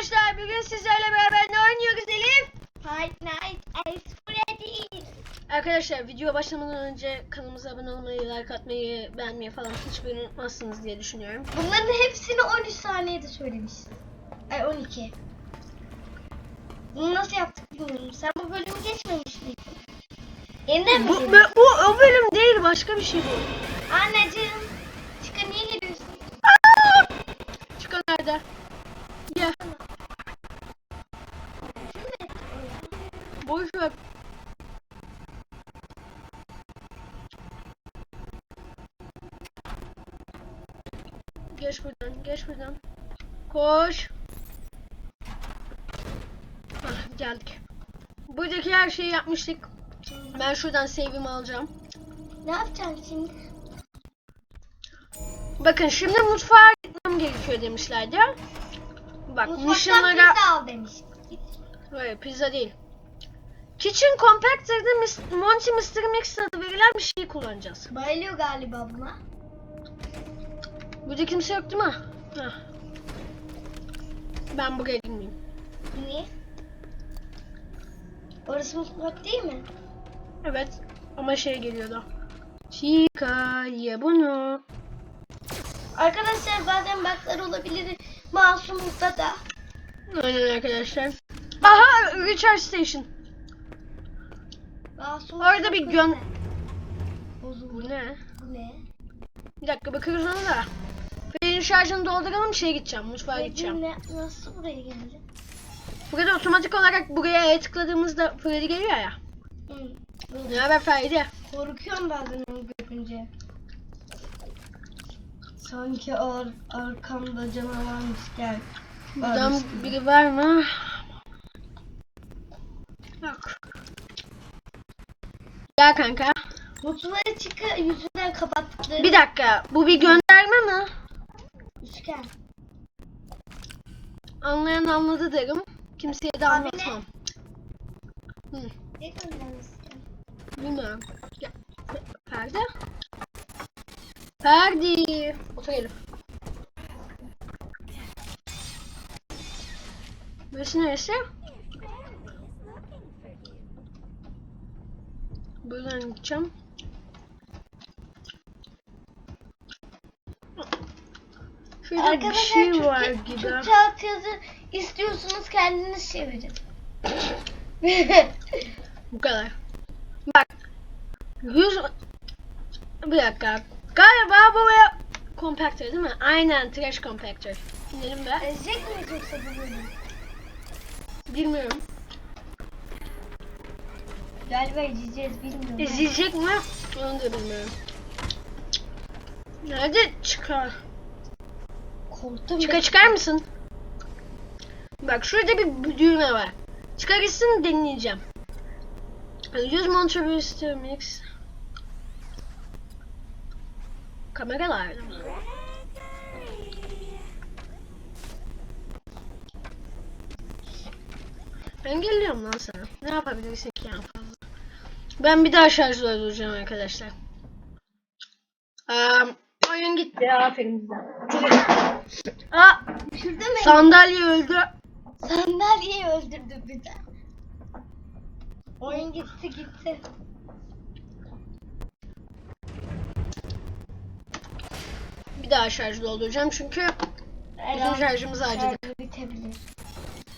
arkadaşlar bugün sizlerle beraber ne oynuyoruz Elif? Night at Freddy's. Arkadaşlar video başlamadan önce kanalımıza abone olmayı, like atmayı, beğenmeyi falan hiçbirini unutmazsınız diye düşünüyorum. Bunların hepsini 13 saniyede söylemişsin. Ay 12. Bunu nasıl yaptık bilmiyorum. Sen bu bölümü geçmemiş miydin? Yeniden mi Bu, bu, bu o bölüm değil başka bir şey bu. Anneciğim. Geç buradan, geç buradan. Koş. Ah, geldik. Buradaki her şeyi yapmıştık. Ben şuradan save'imi alacağım. Ne yapacaksın şimdi? Bakın şimdi mutfağa gitmem gerekiyor demişlerdi. Bak Mutfaktan missionlara... pizza al demiş. Hayır pizza değil. Kitchen Compactor'da Monty Mr. Mix adı verilen bir şeyi kullanacağız. Bayılıyor galiba buna. Burada kimse yok değil mi? Heh. Ben buraya girmeyeyim. Niye? Orası mutfak değil mi? Evet ama şey geliyordu. Chica ye bunu. Arkadaşlar bazen bug'lar olabilir. Masumlukta da. Aynen arkadaşlar. Aha Recharge Station. Masum Orada bir gön... Bu ne? Bu ne? Bir dakika bakarız ona da. Fred'in şarjını dolduralım şeye gideceğim. Mutfağa gideceğim. Ne, nasıl buraya geldi? Burada otomatik olarak buraya E tıkladığımızda Freddy geliyor ya. Hı. Ne haber Freddy? Korkuyorum bazen onu görünce. Sanki ar arkamda canavarmış gel. Buradan biri var mı? Yok. Gel kanka. Mutluları çıkı yüzünden kapattıkları Bir dakika. Bu bir gönderme mi? Üçgen. Anlayan anladı derim. Kimseye de Abi anlatmam. Hı, Ne göndermesi? bilmiyorum. Gel. Ferdi. Ferdi. Otur Elif. Burası neresi? Buradan gideceğim. Şurada bir şey Türkçe, var gibi. Türkçe altyazı istiyorsunuz kendiniz çevirin. Bu kadar. Bak. Yüz... Bir dakika. Galiba buraya compactor değil mi? Aynen trash compactor. İnelim be. Ezecek miyiz yoksa bu bölümü? Bilmiyorum. Galiba izleyeceğiz bilmiyorum. İzleyecek mi? Onu da bilmiyorum. Nerede çıkar? Korktum. Çıkar çıkar mısın? Bak şurada bir düğme var. Çıkar gitsin deneyeceğim. Use Montreux to mix. Kameralar. Ben geliyorum lan sana. Ne yapabilirsin ki en fazla? Ben bir daha şarj dolduracağım arkadaşlar. Um, oyun gitti. Aferin bize. Aa, Şurada mı? sandalye öldü. Sandalyeyi öldürdü bir de. Oyun gitti gitti. Bir daha şarj dolduracağım çünkü bizim şarjımız. Şarjı bitebilir.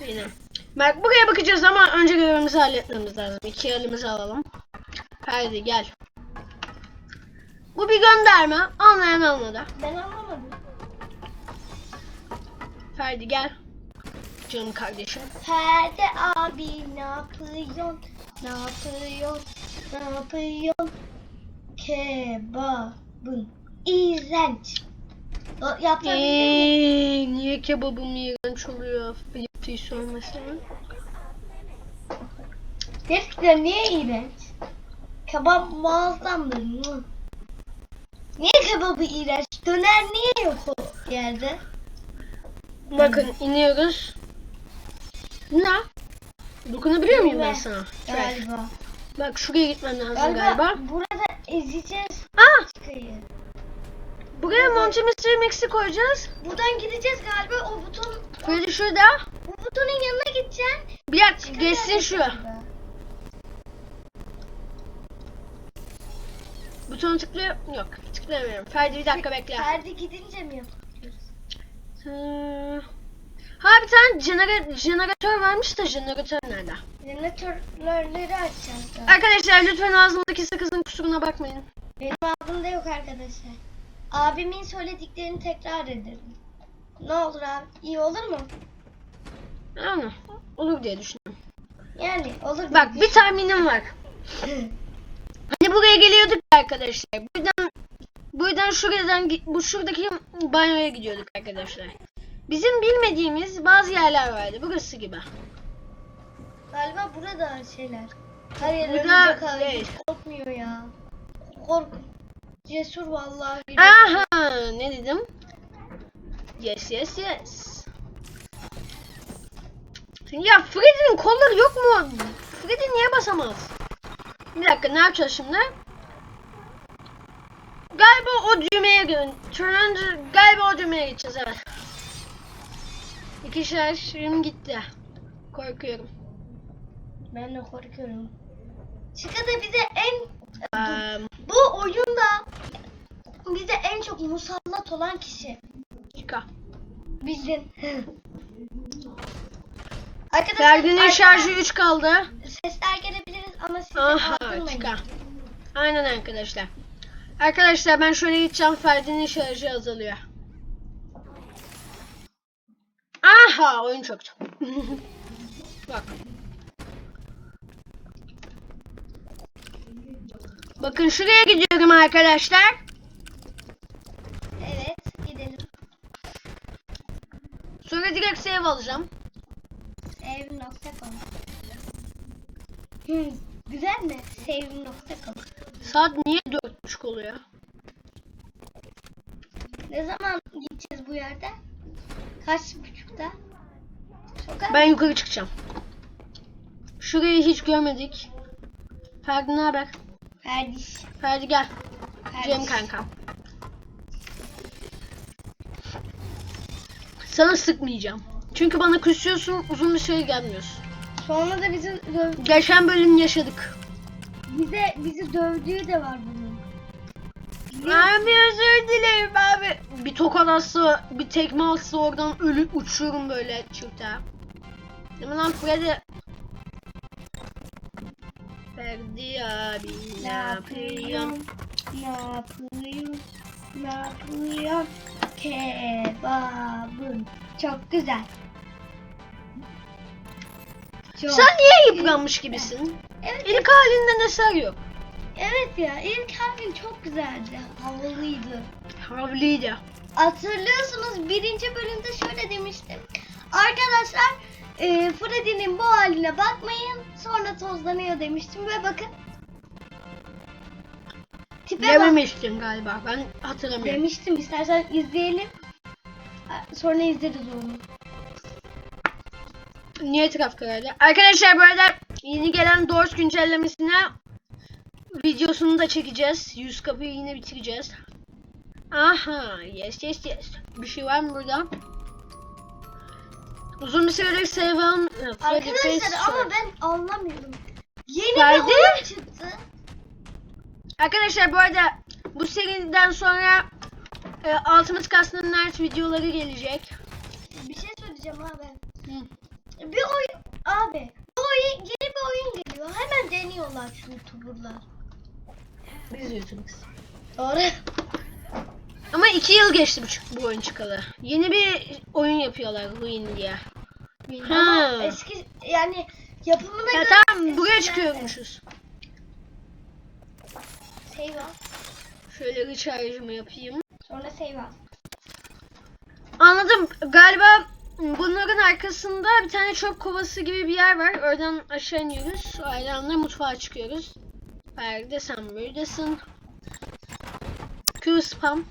Aynen. Bak buraya bakacağız ama önce görevimizi halletmemiz lazım. İki elimizi alalım. Haydi gel. Bu bir gönderme. Anlayan anladı. Ben anlamadım. Ferdi gel. Canım kardeşim. Ferdi abi ne yapıyorsun? Ne yapıyorsun? Ne yapıyorsun? Kebabın iğrenç. Mi? Eee, niye kebabım iğrenç oluyor? Ayıp sormasın. Gerçekten niye iğrenç? Kebap muazzamdır. Mu? Niye kebabı iğrenç? Döner niye yok o yerde? Bakın iniyoruz. Ne? Dokunabiliyor muyum ben sana? Galiba. Bak şuraya gitmem lazım Galiba, galiba. burada ezeceğiz Aa! çıkayı. Buraya Monty Mystery Mix'i koyacağız. Buradan gideceğiz galiba o buton. Freddy şurada. Bu butonun yanına gideceksin. Bir dakika geçsin şu. Galiba. Butonu tıklıyor. Yok tıklayamıyorum. Ferdi bir dakika bekle. Ferdi gidince mi yapıyoruz? Ee, Ha bir tane jenera- jeneratör varmış da jeneratör nerede? Jeneratörleri açacağız. Arkadaşlar lütfen ağzımdaki sakızın kusuruna bakmayın. Benim ağzımda yok arkadaşlar. Abimin söylediklerini tekrar edelim. Ne olur abi? İyi olur mu? Yani olur diye düşünüyorum. Yani olur. Bak bir tahminim var. Hani buraya geliyorduk arkadaşlar. Buradan buradan şuradan gi- bu şuradaki banyoya gidiyorduk arkadaşlar. Bizim bilmediğimiz bazı yerler vardı. Burası gibi. Galiba burada şeyler. Her yer Burada. Hiç korkmuyor ya. Kork. Cesur vallahi. Aha ne dedim? Yes yes yes. Ya Freddy'nin kolları yok mu? Freddy niye basamaz? Bir dakika ne yapacağız şimdi? Galiba o düğmeye gön. Turuncu galiba o düğmeye gideceğiz evet. İki şarjım gitti. Korkuyorum. Ben de korkuyorum. Çıkada bize en Eee, bu oyunda bize en çok musallat olan kişi. çıka. Bildin. Arkadaşlar arkadan şarjı 3 kaldı. sesler gelebiliriz ama size Aha çıka. Aynen arkadaşlar. Arkadaşlar ben şöyle gideceğim. Ferdi'nin şarjı azalıyor. Aha oyun çöktü. Bak. Bakın şuraya gidiyorum arkadaşlar. Evet gidelim. Sonra direkt save alacağım. Save.com Güzel mi? Save.com Saat niye 4.30 oluyor? Ne zaman gideceğiz bu yerde? Kaç buçukta? Sokak. Ben yukarı çıkacağım. Şurayı hiç görmedik. Ferdi ne haber? Ferdiş. Ferdi gel. Ferdiş. Cem kankam. Sana sıkmayacağım. Çünkü bana küsüyorsun uzun bir süre gelmiyorsun. Sonra da bizi döv- Geçen bölüm yaşadık. Bize bizi dövdüğü de var bunun. Abi özür dilerim abi. Bir tokat atsa, bir tekme atsa oradan ölüp uçuyorum böyle çifte. Mi lan Freddy? Ferdi abi ne yapıyorsun? Ne yapıyorsun? Ne yapıyorsun? Kebabın. Çok güzel. Çok. Sen niye yıpranmış gibisin? Evet, İlk halinden eser yok. evet ya ilk harfin çok güzeldi. Havalıydı. Havliydi. Hatırlıyorsunuz birinci bölümde şöyle demiştim. Arkadaşlar e, Freddy'nin bu haline bakmayın sonra tozlanıyor demiştim ve bakın. Tipe bak Dememiştin galiba. Ben hatırlamıyorum. demiştim istersen izleyelim. Sonra izleriz onu. Niye trafik karardı? Arkadaşlar bu arada yeni gelen Doors güncellemesine videosunu da çekeceğiz. 100 kapıyı yine bitireceğiz. Aha yes yes yes. Bir şey var mı burada? Uzun bir süredir seven Arkadaşlar ama ben anlamıyorum. Yeni Ferdi? bir oyun çıktı. Arkadaşlar bu arada bu seriden sonra e, Ultimate Custom Night videoları gelecek. Bir şey söyleyeceğim abi. Hı. Bir oyun abi. Bu oyun yeni bir oyun geliyor. Deniyorlar şu youtuberlar. Biz YouTube'uz. Doğru. Ama iki yıl geçti bu, bu oyun çıkalı. Yeni bir oyun yapıyorlar Ruin diye. Ha. Ama eski yani yapımına Ya göre tamam buraya çıkıyormuşuz. Save al. Şöyle recharge'ımı yapayım. Sonra save al. Anladım. Galiba bunların arkasında bir tane çöp kovası gibi bir yer var. Oradan aşağı iniyoruz. Ailemle mutfağa çıkıyoruz. Ferdi sen buradasın. Q spam.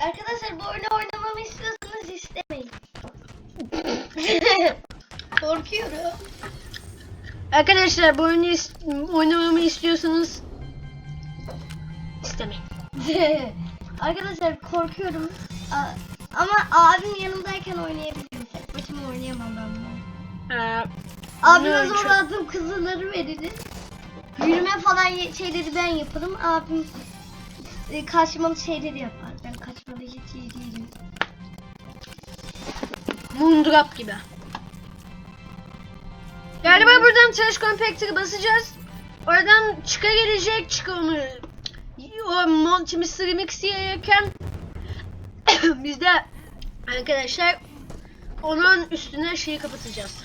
Arkadaşlar bu oyunu oynamamı istiyorsanız istemeyin. Korkuyorum. Arkadaşlar bu oyunu is- oynamamı istiyorsanız. Arkadaşlar korkuyorum. Ama abim yanımdayken oynayabilirim. Tek başıma oynayamam ben bunu. Ee, Abime zorladığım kızılları veririm. Yürüme falan şeyleri ben yaparım. Abim e, kaçmalı şeyleri yapar. Ben kaçmalı hiç iyi değilim. Moondrop gibi. Galiba buradan Trash Compactor'ı basacağız. Oradan çıka gelecek. Çıka onu o Monty Mr. Remix yerken biz de arkadaşlar onun üstüne şeyi kapatacağız.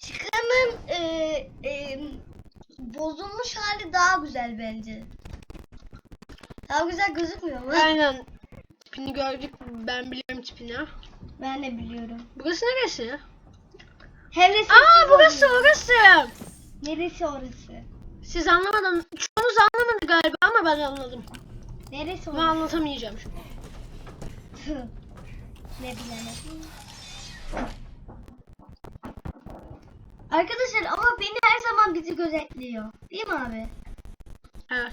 Çıkanın e, e, bozulmuş hali daha güzel bence. Daha güzel gözükmüyor mu? Aynen. Tipini gördük. Ben biliyorum tipini. Ben de biliyorum. Burası neresi? Hevresi Aa burası orası. Neresi orası? Siz anlamadan, çoğunuz anlamadı galiba ama ben anladım. Neresi Ama orası? anlatamayacağım şimdi. ne bilemedim. Arkadaşlar ama beni her zaman bizi gözetliyor. Değil mi abi? Evet.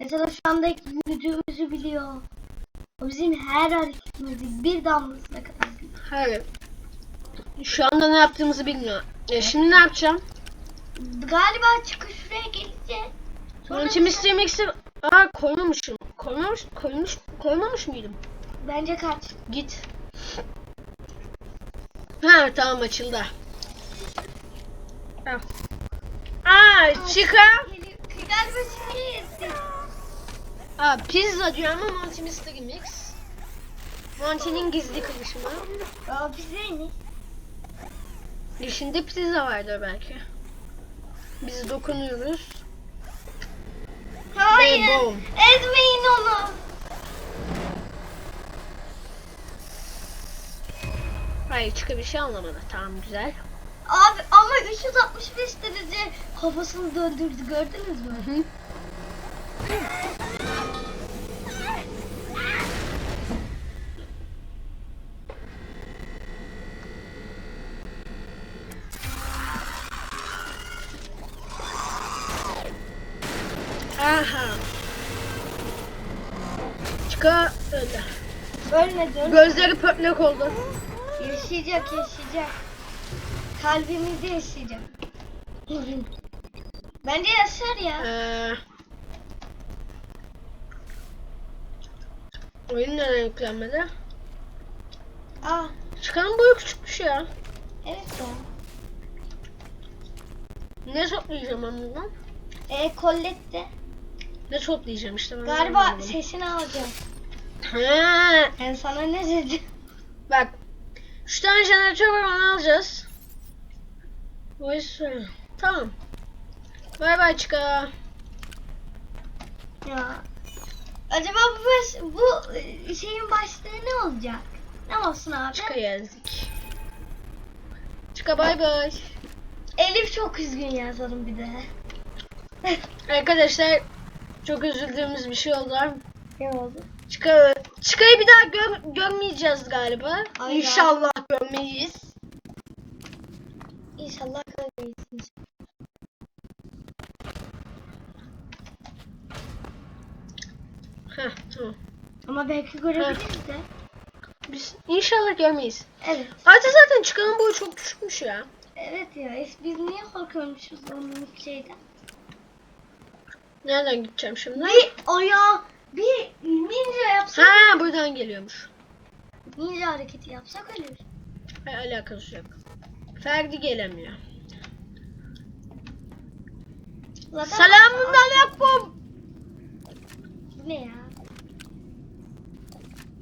Mesela şu anda yürüdüğümüzü biliyor. O bizim her hareketimizi bir damlasına kadar biliyor. Hayır. Şu anda ne yaptığımızı bilmiyor. E şimdi ne yapacağım? Galiba çıkış şuraya gelince sonra Monty Mr. Mix'i Aa koymamışım. Koymamış, koymuş, koymamış mıydım? bence kaç. Git. Ha tamam açıldı. Ha. Aa çıka. Galiba yetti. Aa pizza diyor ama Monty Mr. Mix. Monty'nin gizli karışımı. Aa bize ne? İçinde pizza vardır belki. Biz dokunuyoruz. Hayır. Ve boom. Ezmeyin onu. Hayır çıka bir şey anlamadı. Tamam güzel. Abi ama 365 derece kafasını döndürdü gördünüz mü? Hı. Gözleri pörtlek oldu. Yaşayacak yaşayacak. Kalbimizde yaşayacak. Bence yaşar ya. Ee, oyun neden yüklenmedi? Aa Çıkanın boyu küçükmüş ya. evet ya. Ne toplayacağım ben bundan? E Colette Ne toplayacağım işte ben galiba sesini alacağım. Ha, Ben sana ne dedim? bak. Şu tane jeneratör var onu alacağız. O yüzden. Tamam. Bay bay çıka. Ya. Acaba bu baş- bu e, şeyin başlığı ne olacak? Ne olsun abi? Çıka geldik. Çıka bay bay. Elif çok üzgün yazalım bir de. Arkadaşlar çok üzüldüğümüz bir şey oldu. ne oldu? Çıka, çıkayı bir daha gör- görmeyeceğiz galiba. Ay ya. İnşallah görmeyiz. İnşallah kaybetsin. Heh, tamam. Ama belki görebiliriz de. Biz inşallah görmeyiz. Evet. Ayrıca zaten çıkanın boyu çok küçükmüş ya. Evet ya biz niye korkuyormuşuz onun şeyden? Nereden gideceğim şimdi? Bir ayağı bir ninja yapsak Ha buradan geliyormuş. ninja hareketi yapsak ölür. Hayır, alakası yok. Ferdi gelemiyor. Selamun aleyküm. Ne ya?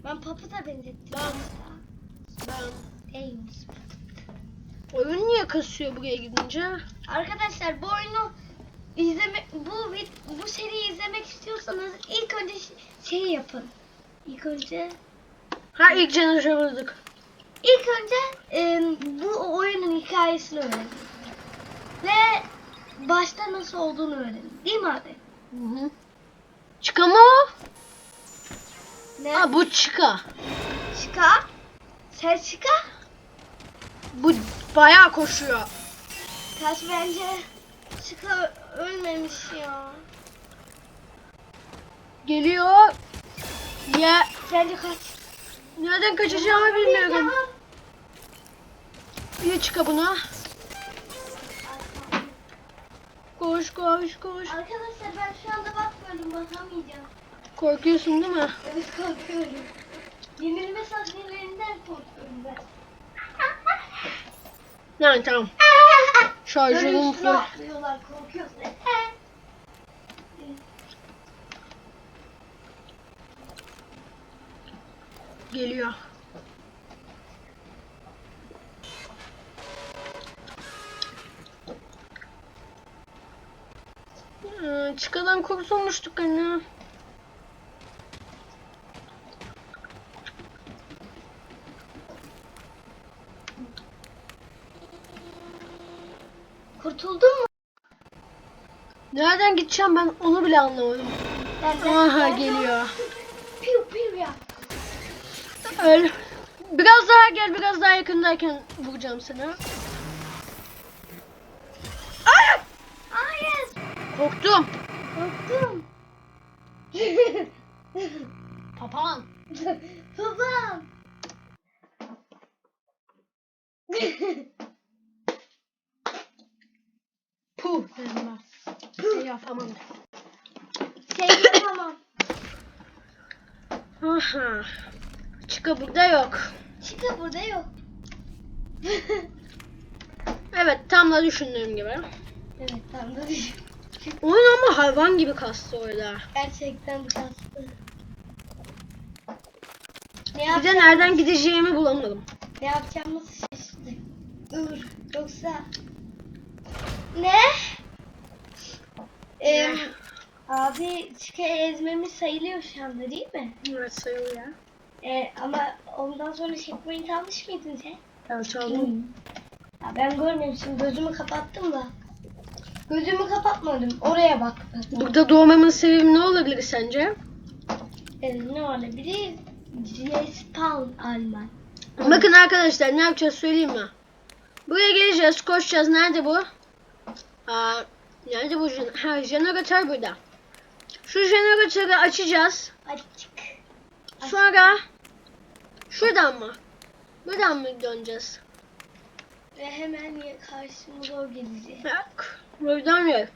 Ben paputa benzettim. Ben- Ben... Değilmiş. Oyun niye kasıyor buraya gidince? Arkadaşlar bu oyunu izleme bu vid- bu seriyi izlemek istiyorsanız ilk önce ş- şey yapın. İlk önce Ha ilk bulduk. ilk önce e, bu oyunun hikayesini öğrenin. Ve başta nasıl olduğunu öğrenin. Değil mi abi? Hı hı. Çıka mı? Ne? Ha bu çıka. Çıkar. Sen çıkar. Bu bayağı koşuyor. Kaç bence. Çıka ölmemiş ya. Geliyor. Ya Bence kaç. nereden kaçacağımı bilmiyorum. Bir çıka buna. Koş koş koş. Arkadaşlar ben şu anda bakmıyorum bakamayacağım. Korkuyorsun değil mi? Evet korkuyorum. Yenilme sahnelerinden korkuyorum ben. Yani tamam. Şarjörüm full. korkuyorsun. Geliyor. Ee, Çıkadan kurtulmuştuk anne. Kurtuldun mu? Nereden gideceğim ben onu bile anlamadım. Ben. Aha geliyor. Ya. Öl. Biraz daha gel biraz daha yakındayken vuracağım seni. Hayır! Hayır. Korktum. Korktum. Papağan. Babam. Puh dedim ben. Puh. Yapamadım. şey yapamam. Aha. Çıka burada yok. Çıka burada yok. Evet tam da düşündüğüm gibi. evet tam da düşün. Oyun ama hayvan gibi kastı orada. Gerçekten kastı. Ne Bir de nereden gideceğimi bulamadım. Ne yapacağımızı şaşırdık. Dur. Yoksa... Ne? Ee, abi çıka ezmemiz sayılıyor şu anda değil mi? Evet sayılıyor. Ee, ama ondan sonra checkpoint almış mıydın sen? Evet aldım. Ya ben görmemişim. Gözümü kapattım da. Gözümü kapatmadım. Oraya baktım. Burada doğmamın sebebi ne olabilir sence? Ee, ne olabilir? Respawn Alman. Bakın arkadaşlar ne yapacağız söyleyeyim mi? Buraya geleceğiz, koşacağız. Nerede bu? Aa, nerede bu? jen- Ha, jeneratör burada. Şu jeneratörü açacağız. Açık. Sonra şuradan mı? Buradan mı döneceğiz? Ve hemen karşımıza o gelecek. Yok. Buradan yok.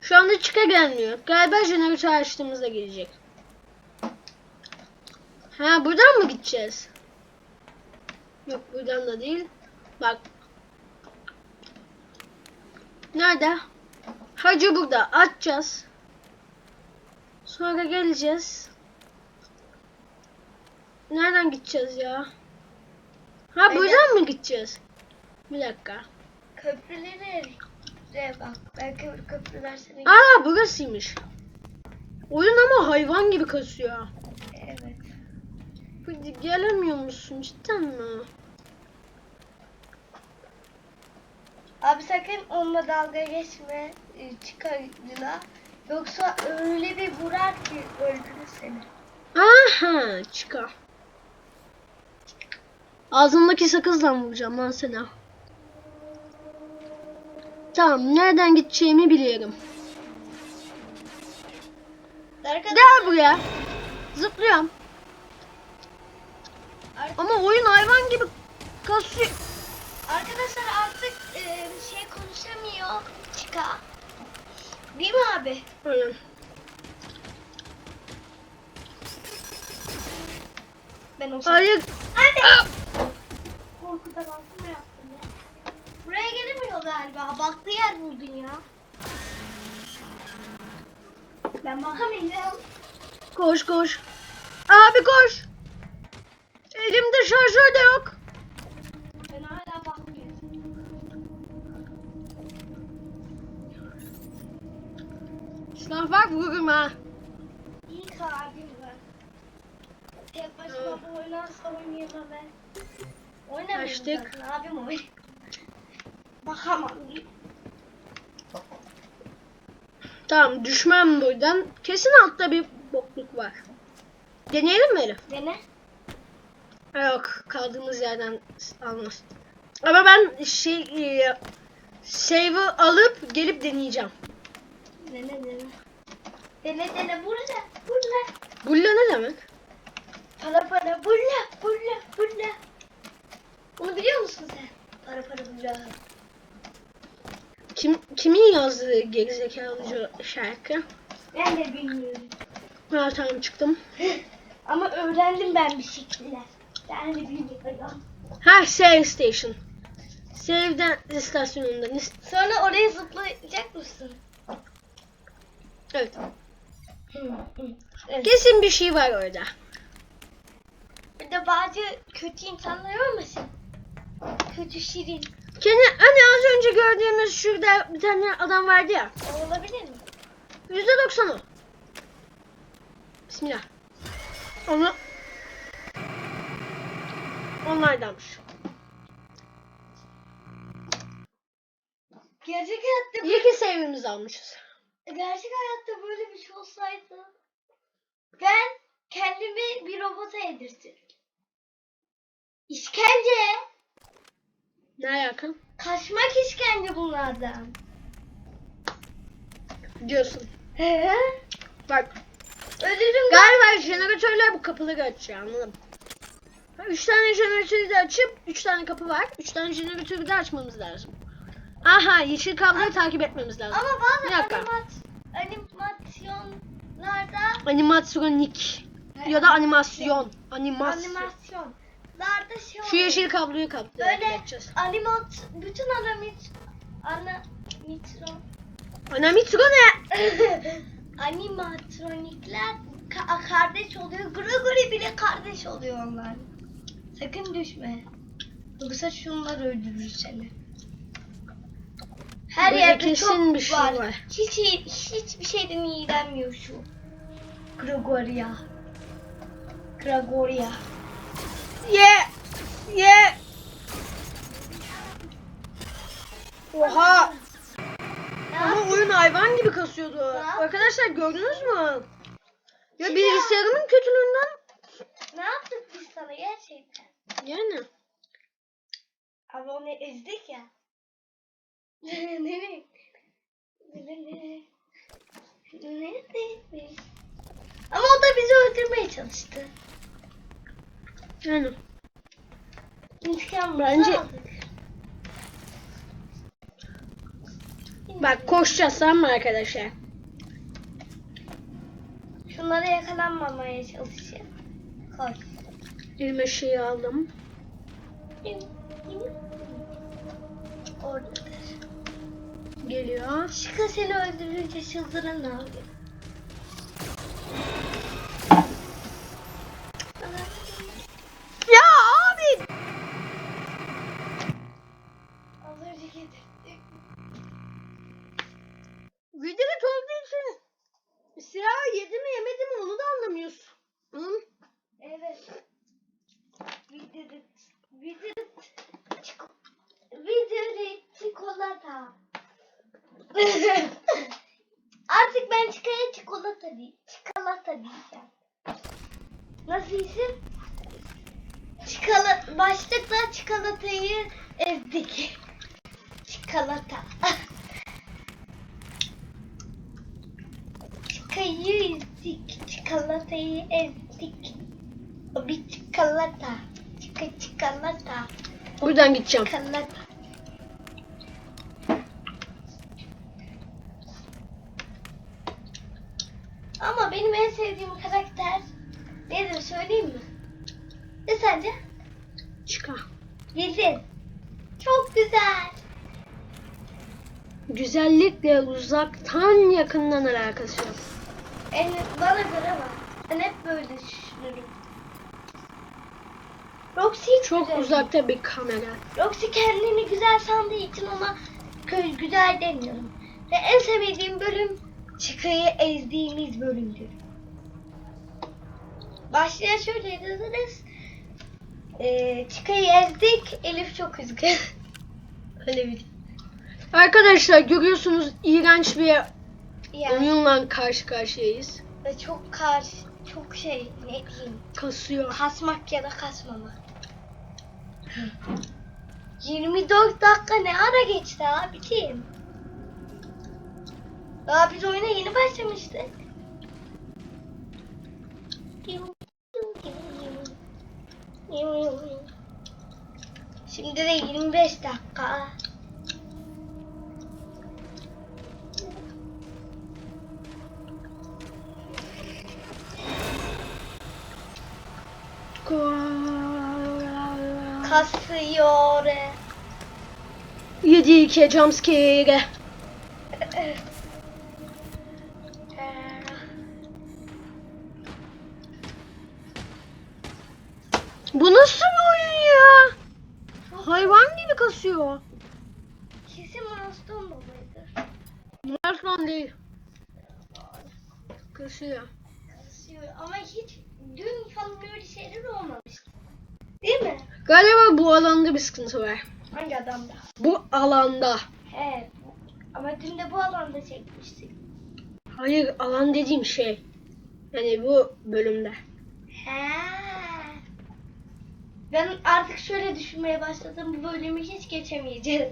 Şu anda çıka gelmiyor. Galiba jeneratör açtığımızda gelecek. Ha buradan mı gideceğiz? Yok buradan da değil. Bak. Nerede? Hacı burada. Açacağız. Sonra geleceğiz. Nereden gideceğiz ya? Ha Aynen. buradan mı gideceğiz? Bir dakika. Köprüleri de bak. Belki köprüler seni... Aa burasıymış. Oyun ama hayvan gibi kasıyor. Evet. Hadi gelemiyor musun cidden mi? Abi sakın onunla dalga geçme e, çıkarcına. Yoksa öyle bir vurar ki öldürür seni. Aha çıka. Ağzımdaki sakızla vuracağım lan sana. Tamam nereden gideceğimi biliyorum. Arkadaşlar, Gel buraya. Zıplıyorum. Ama oyun hayvan gibi kasıyor. arkadaşlar artık e, şey konuşamıyor. Çıka. Değil mi abi? Aynen. Ben o Hayır. Anne! Korkudan altıma yaptım ya. Buraya gelemiyor galiba. Baktığı yer buldun ya. Ben bakamayacağım. Koş koş. Abi koş. Elimde şarjör de yok. Ben hala bakmıyorum. Silah var vururum ha. İyi ki abim var. Tek başıma bu asla oynayamam ben. Oynamıyorum Açtık. zaten abim oynuyor. Bakamam. Tamam düşmem buradan. Kesin altta bir bokluk var. Deneyelim mi Elif? Dene. Yok kaldığımız yerden almaz. Ama ben şey e, Save'ı alıp gelip deneyeceğim. Dene dene. Dene dene burada burada. Bulla ne demek? Para para bulla bulla bulla. Bunu biliyor musun sen? Para para bulla. Kim kimin yazdığı gerizekalıcı şarkı? Ben de bilmiyorum. Ha tamam çıktım. Ama öğrendim ben bir şekilde. Ben de bilmiyorum. Ha save station. Save'den istasyonunda. nis- Sonra oraya zıplayacak mısın? Evet. Kesin bir şey var orada. Bir de bazı kötü insanlar olmasın? Kötü şirin. Kendi hani az önce gördüğümüz şurada bir tane adam vardı ya. O olabilir mi? Yüzde doksan o. Bismillah. Onu onlardanmış. Gerçek hayatta İyi ki save'imizi almışız. gerçek hayatta böyle bir şey olsaydı ben kendimi bir robota yedirtirdim. İşkence. Ne alaka? Kaçmak işkence bunlardan. Diyorsun. He? Bak ben. galiba jeneratörler bu kapıları açıyor anladım. Ha, Üç tane jeneratörü de açıp üç tane kapı var. Üç tane jeneratörü de açmamız lazım. Aha yeşil kabloyu takip etmemiz lazım. Ama Bir dakika. animat, animasyonlarda Animatronik ya da animasyon. Animasyon. Animasyonlarda şey Şu oluyor. yeşil kabloyu kaplı Böyle animat bütün animat animatron Animatron ne? animatronikler ka- kardeş oluyor. Gregory bile kardeş oluyor onlar. Sakın düşme. Yoksa şunlar öldürür seni. Her Böyle yerde çok bir şey var. var. Hiç hiçbir şeyden iğrenmiyor şu. Gregoria. Gregoria. Ye! Ye! Oha! Ama oyun hayvan gibi kasıyordu. Arkadaşlar gördünüz mü? Ya bilgisayarımın kötülüğünden Ne yaptık biz sana gerçekten? yani. Ama onu ezdik ya. ne ne? Ne ne? Ne ne? Ama o da bizi öldürmeye çalıştı. Yani. İntikam Bence-. Bak koşacağız tamam mı arkadaşlar? Şunlara yakalanmamaya çalışacağım. Koy. Elime şeyi aldım. Oradadır. Geliyor. Şıka seni öldürünce çıldıran ne yapıyor? Ya abi! Az önce getirdik. Videoda olduğu için silah yedi mi yemedi mi onu da anlamıyorsun. Hı? Evet. Videoda videoda çiko- videoda çikolata. Artık ben çıkaya çikolata değil. Çikolata diyeceğim. Nasıl isim? Çikolata, başlıkla çikolatayı ezdik. Çikolata. Çikayı ezdik. Çikolatayı ezdik. O bir çikolata. Çika çikolata. Buradan gideceğim. Çikolata. Ama benim en sevdiğim karakter nedir söyleyeyim mi? Ne sence? Çıkar. Bildin. Çok güzel. Güzellikle uzaktan yakından alakası yok. En, bana göre var. Ben hep böyle düşünürüm. Roxy Çok güzel uzakta bir kamera. Roxy kendini güzel sandığı için ona güzel demiyorum. Ve en sevdiğim bölüm Çıkayı ezdiğimiz bölümdür. Başlığa şöyle yazarız. Ee, Çıkayı ezdik. Elif çok üzgün. Öyle bir. Arkadaşlar görüyorsunuz iğrenç bir Yani oyunla karşı karşıyayız. ve çok karşı, çok şey ne diyeyim. Kasıyor. Kasmak ya da kasmamak. 24 dakika ne ara geçti abicim? Daha biz oyuna yeni başlamıştık. Şimdi de 25 dakika. Kasıyor. 7-2 jumpscare. Alanda. He. Ama dün de bu alanda çekmiştik. Hayır alan dediğim şey. Yani bu bölümde. He. Ben artık şöyle düşünmeye başladım. Bu bölümü hiç geçemeyeceğiz.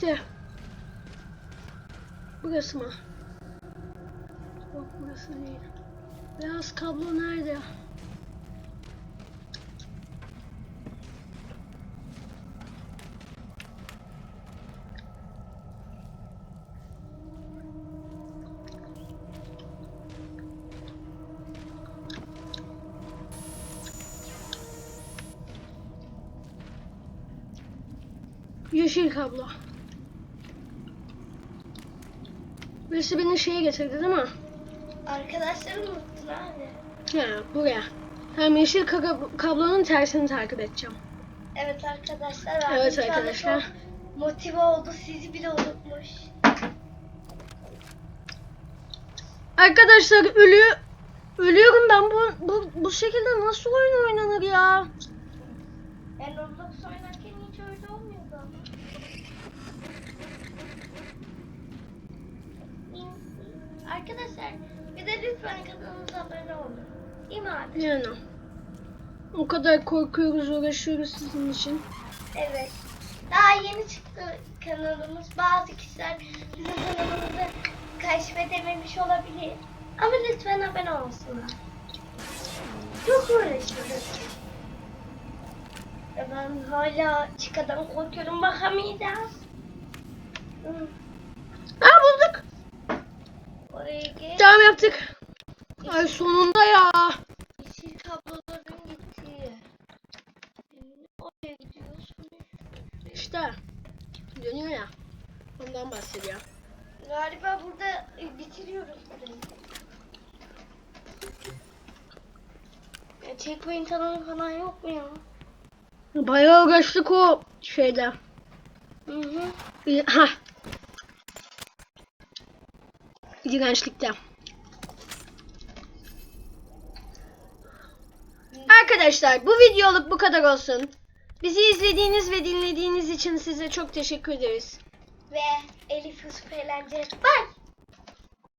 Geçti. Burası mı? Yok burası değil. Beyaz kablo nerede? Yeşil kablo. Birisi beni şeye getirdi değil mi? Arkadaşlarım unuttun abi. Ya buraya. Tamam yeşil kablonun tersini takip edeceğim. Evet arkadaşlar. Evet arkadaşlar. Motive oldu. Sizi bile unutmuş. Arkadaşlar ölüyor. Ölüyorum ben bu, bu bu şekilde nasıl oyun oynanır ya? Ben Roblox oynarken hiç öyle olmuyordu ama. Arkadaşlar bir de lütfen kanalımıza abone olun. Değil mi abi? Yani. O kadar korkuyoruz uğraşıyoruz sizin için. Evet. Daha yeni çıktı kanalımız. Bazı kişiler bizim kanalımızı keşfedememiş olabilir. Ama lütfen abone olsunlar. Çok uğraşıyoruz. Ben hala çıkadan korkuyorum Aa bulduk. Geç. Tamam yaptık. Ay sonunda ya. Yeşil kabloların gittiği. Oraya gidiyoruz. İşte. Dönüyor ya. Ondan bahsediyor. Galiba burada e, bitiriyoruz burayı. Ya checkpoint alanı falan yok mu ya? Bayağı uğraştık o şeyde. Hı hı. Ha. İğrençlikte. Arkadaşlar bu videoluk bu kadar olsun. Bizi izlediğiniz ve dinlediğiniz için size çok teşekkür ederiz. Ve Elif Yusuf Eğlence. Bye.